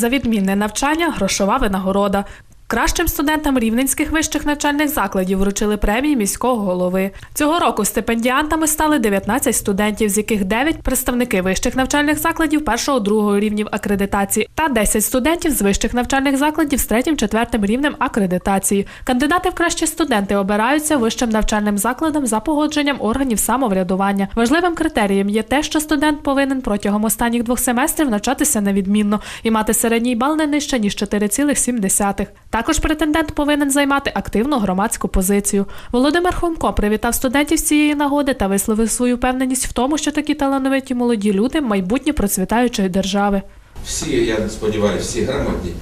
За відмінне навчання грошова винагорода. Кращим студентам рівненських вищих навчальних закладів вручили премії міського голови. Цього року стипендіантами стали 19 студентів, з яких 9 – представники вищих навчальних закладів першого-другого рівнів акредитації та 10 студентів з вищих навчальних закладів з третім-четвертим рівнем акредитації. Кандидати в кращі студенти обираються вищим навчальним закладом за погодженням органів самоврядування. Важливим критерієм є те, що студент повинен протягом останніх двох семестрів навчатися невідмінно і мати середній бал не нижче ніж 4,7. Також претендент повинен займати активну громадську позицію. Володимир Хомко привітав студентів з цієї нагоди та висловив свою впевненість в тому, що такі талановиті молоді люди майбутнє процвітаючої держави. Всі, я сподіваюся, всі грамотні,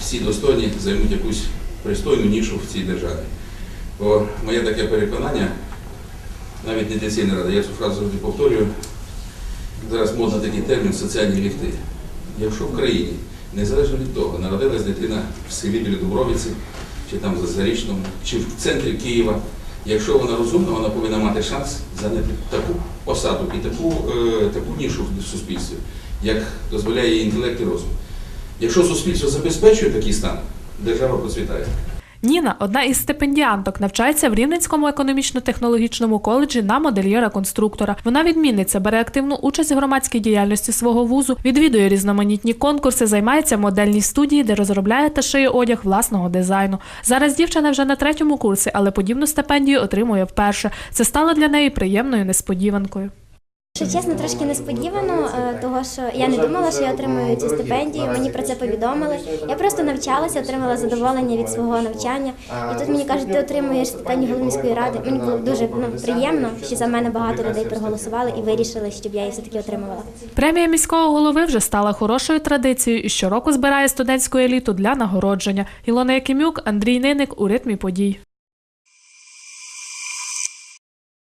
всі достойні займуть якусь пристойну нішу в цій державі. Бо моє таке переконання, навіть не теційна рада, я цю фразу завжди повторюю, зараз модно такий термін соціальні ліфти. Якщо в країні, незалежно від того, народилась дитина в селі біля Дубровиці, чи там за Зарічному, чи в центрі Києва, якщо вона розумна, вона повинна мати шанс зайняти таку посаду і таку, е, таку нішу в суспільстві, як дозволяє її інтелект і розум. Якщо суспільство забезпечує такий стан, держава процвітає. Ніна, одна із стипендіанток, навчається в Рівненському економічно-технологічному коледжі на модельєра-конструктора. Вона відмінниця, бере активну участь в громадській діяльності свого вузу, відвідує різноманітні конкурси, займається в модельній студії, де розробляє та шиє одяг власного дизайну. Зараз дівчина вже на третьому курсі, але подібну стипендію отримує вперше. Це стало для неї приємною несподіванкою. Якщо чесно, трошки несподівано, е, того що я не думала, що я отримую цю стипендію. Мені про це повідомили. Я просто навчалася, отримала задоволення від свого навчання. І тут мені кажуть, ти отримуєш стипендію Голоміської ради. Мені було дуже ну, приємно, що за мене багато людей проголосували і вирішили, щоб я її все таки отримувала. Премія міського голови вже стала хорошою традицією і щороку збирає студентську еліту для нагородження. Ілона Якимюк, Андрій Ниник у ритмі подій.